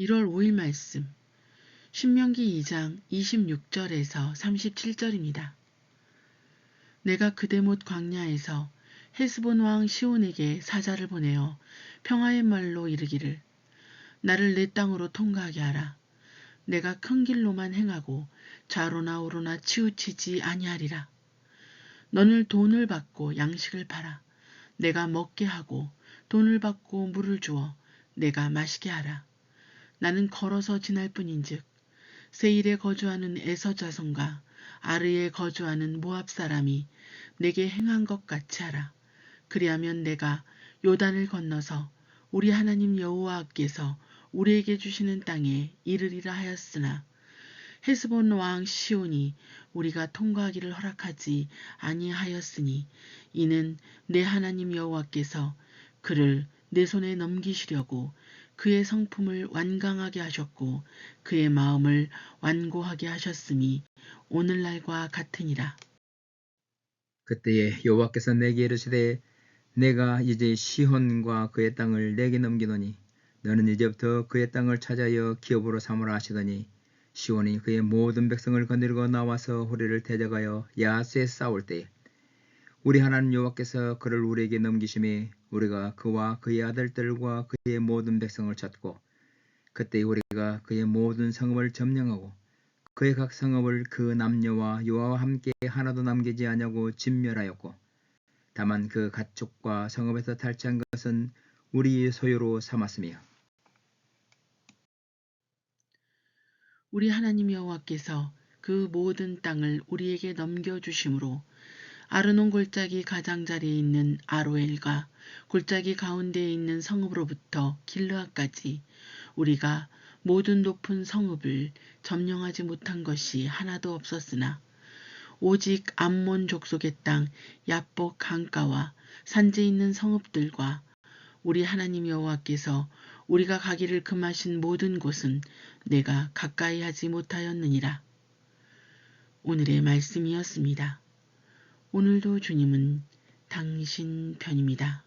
1월 5일 말씀 신명기 2장 26절에서 37절입니다. 내가 그대못 광야에서 헤스본 왕 시온에게 사자를 보내어 평화의 말로 이르기를 나를 내 땅으로 통과하게 하라. 내가 큰 길로만 행하고 좌로나 우로나 치우치지 아니하리라. 너는 돈을 받고 양식을 팔아 내가 먹게 하고 돈을 받고 물을 주어 내가 마시게 하라. 나는 걸어서 지날 뿐인즉 세일에 거주하는 에서 자손과 아르에 거주하는 모압 사람이 내게 행한 것 같이 하라. 그리하면 내가 요단을 건너서 우리 하나님 여호와께서 우리에게 주시는 땅에 이르리라 하였으나 헤스본 왕 시온이 우리가 통과하기를 허락하지 아니하였으니 이는 내 하나님 여호와께서 그를 내 손에 넘기시려고 그의 성품을 완강하게 하셨고 그의 마음을 완고하게 하셨음이 오늘날과 같으니라. 그때에 여호와께서 내게 이르시되 내가 이제 시혼과 그의 땅을 내게 넘기노니 너는 이제부터 그의 땅을 찾아여 기업으로 삼으라 하시더니 시온이 그의 모든 백성을 거느리고 나와서 우리를 대적하여 야스에 싸울 때에 우리 하나님 여호와께서 그를 우리에게 넘기심에 우리가 그와 그의 아들들과 그의 모든 백성을 찾고 그때 우리가 그의 모든 성읍을 점령하고 그의 각 성읍을 그 남녀와 여호와와 함께 하나도 남기지 아니하고 진멸하였고 다만 그 가축과 성읍에서 탈취한 것은 우리의 소유로 삼았으며 우리 하나님 여호와께서 그 모든 땅을 우리에게 넘겨 주심으로 아르논 골짜기 가장자리에 있는 아로엘과 골짜기 가운데에 있는 성읍으로부터 길르앗까지 우리가 모든 높은 성읍을 점령하지 못한 것이 하나도 없었으나 오직 암몬 족속의 땅 야복 강가와 산지에 있는 성읍들과 우리 하나님 여호와께서 우리가 가기를 금하신 모든 곳은 내가 가까이 하지 못하였느니라. 오늘의 말씀이었습니다. 오늘도 주님은 당신 편입니다.